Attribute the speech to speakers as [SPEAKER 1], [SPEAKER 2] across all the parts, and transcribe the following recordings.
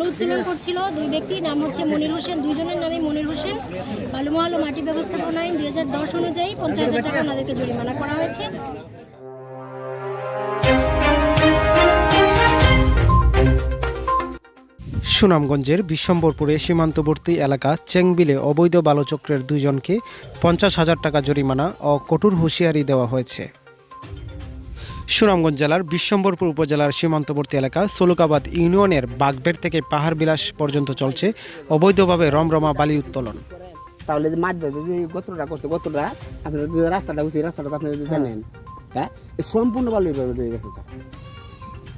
[SPEAKER 1] বালু উত্তোলন করছিল দুই ব্যক্তি নাম হচ্ছে মনির হোসেন, দুইজনের নামে মনির হোসেন। বালুমহল ও মাটি ব্যবস্থাপনা আইন দুই হাজার দশ অনুযায়ী পঞ্চাশ হাজার টাকা ওনাদেরকে জরিমানা করা হয়েছে।
[SPEAKER 2] সুনামগঞ্জের বিশ্বম্বরপুরে সীমান্তবর্তী এলাকা চেংবিলে অবৈধ বালুচক্রের দুইজনকে পঞ্চাশ হাজার টাকা জরিমানা ও কঠোর হুঁশিয়ারি দেওয়া হয়েছে। সুনামগঞ্জ জেলার বিশ্বম্বরপুর উপজেলার সীমান্তবর্তী এলাকা সোলুকাবাদ ইউনিয়নের বাগবের থেকে পাহাড় বিলাস পর্যন্ত চলছে অবৈধভাবে রমরমা বালি উত্তোলন।
[SPEAKER 3] তাহলে যে মাছ যে গতটা করছে গতটা আপনারা যে রাস্তাটা হচ্ছে রাস্তাটা তো আপনারা জানেন হ্যাঁ এই সম্পূর্ণ এইভাবে হয়ে গেছে তার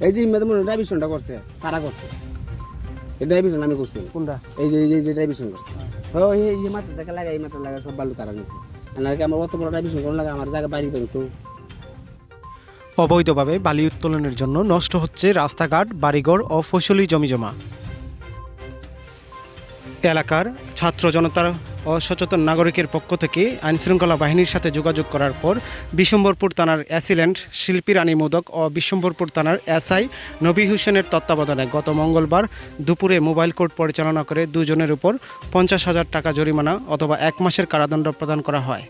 [SPEAKER 3] এই যে মেয়েদের মনে ড্রাইভিশনটা করছে তারা করছে? এই ড্রাইভিশন আমি করছি।
[SPEAKER 2] কোনটা?
[SPEAKER 3] এই যে এই যে- এই ড্রাইভিশন করছে। ও এই মাথা থেকে লাগা এই মাথা লাগা সব বালু তারা আর আমার অত বড় ড্রাইভিশন করার লাগে আমার জায়গা বাড়ি পেন তো।
[SPEAKER 2] অবৈধভাবে বালি উত্তোলনের জন্য নষ্ট হচ্ছে রাস্তাঘাট, বাড়িঘর ও ফসলি জমিজমা। এলাকার ছাত্র জনতার অসচেতন নাগরিকের পক্ষ থেকে আইনশৃঙ্খলা বাহিনীর সাথে যোগাযোগ করার পর বিশ্বম্বরপুর থানার অ্যাসিলেন্ট শিল্পী রানী মোদক ও বিশ্বম্বরপুর থানার এসআই নবী হোসেনের তত্ত্বাবধানে গত মঙ্গলবার দুপুরে মোবাইল কোর্ট পরিচালনা করে দুজনের উপর পঞ্চাশ হাজার টাকা জরিমানা অথবা এক মাসের কারাদণ্ড প্রদান করা হয়।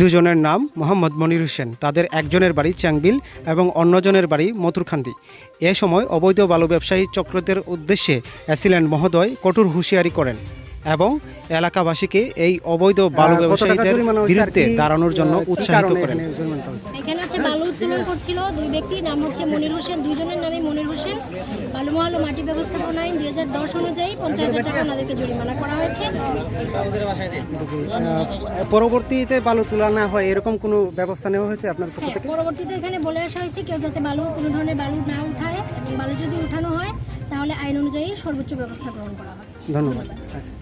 [SPEAKER 2] দুজনের নাম মোহাম্মদ মনির হোসেন। তাদের একজনের বাড়ি চ্যাংবিল এবং অন্যজনের বাড়ি মথুরখান্দি। এ সময় অবৈধ বালু ব্যবসায়ী চক্রদের উদ্দেশ্যে অ্যাসিল্যান্ড মহোদয় কঠোর হুঁশিয়ারি করেন এবং এলাকাবাসীকে এই অবৈধ বালু ব্যবসায়ীদের বিরুদ্ধে দাঁড়ানোর জন্য উৎসাহিত করেন।
[SPEAKER 1] এখানে হচ্ছে বালু উত্তোলন করছিল দুই ব্যক্তি নাম হচ্ছে মনির হোসেন দুইজনের নামে মনির হোসেন। বালুমহল ও মাটি ব্যবস্থাপনা আইন দুই হাজার দশ অনুযায়ী পঞ্চাশ হাজার টাকা ওনাদেরকে জরিমানা করা হয়েছে।
[SPEAKER 2] পরবর্তীতে বালু তোলা না হয় এরকম কোনো ব্যবস্থা নেওয়া হয়েছে আপনার পক্ষ
[SPEAKER 1] হ্যাঁ,
[SPEAKER 2] থেকে?
[SPEAKER 1] পরবর্তীতে এখানে বলে আসা হয়েছে কেউ যাতে বালু কোনো ধরনের বালু না উঠায় এবং বালু যদি উঠানো হয় তাহলে আইন অনুযায়ী সর্বোচ্চ ব্যবস্থা গ্রহণ করা হয়।
[SPEAKER 2] ধন্যবাদ। আচ্ছা।